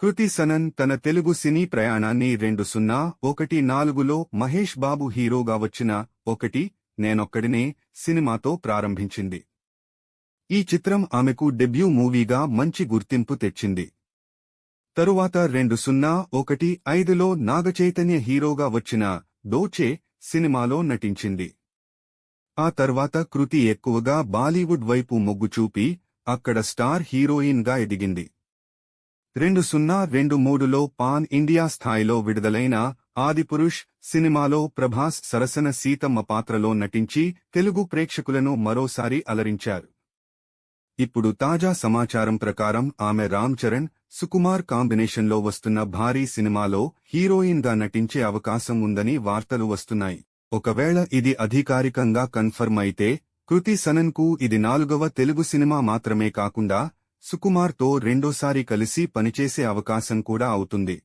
కృతి సనన్ తన తెలుగు సినీ ప్రయాణాన్ని రెండు సున్నా ఒకటి నాలుగులో మహేష్ బాబు హీరోగా వచ్చిన ఒకటి నేనొక్కడినే సినిమాతో ప్రారంభించింది. ఈ చిత్రం ఆమెకు డెబ్యూ మూవీగా మంచి గుర్తింపు తెచ్చింది. తరువాత రెండు సున్నా ఒకటి ఐదులో నాగచైతన్య హీరోగా వచ్చిన డోచే సినిమాలో నటించింది. ఆ తర్వాత కృతి ఎక్కువగా బాలీవుడ్ వైపు మొగ్గు చూపి అక్కడ స్టార్ హీరోయిన్గా ఎదిగింది. రెండు సున్నా రెండు మూడులో పాన్ ఇండియా స్థాయిలో విడుదలైన ఆదిపురుష్ సినిమాలో ప్రభాస్ సరసన సీతమ్మ పాత్రలో నటించి తెలుగు ప్రేక్షకులను మరోసారి అలరించారు. ఇప్పుడు తాజా సమాచారం ప్రకారం ఆమె రామ్ చరణ్ సుకుమార్ కాంబినేషన్లో వస్తున్న భారీ సినిమాలో హీరోయిన్గా నటించే అవకాశం ఉందని వార్తలు వస్తున్నాయి. ఒకవేళ ఇది అధికారికంగా కన్ఫర్మ్ అయితే కృతి సనన్కు ఇది నాలుగవ తెలుగు సినిమా మాత్రమే కాకుండా సుకుమార్తో రెండోసారి కలిసి పనిచేసే అవకాశం కూడా అవుతుంది.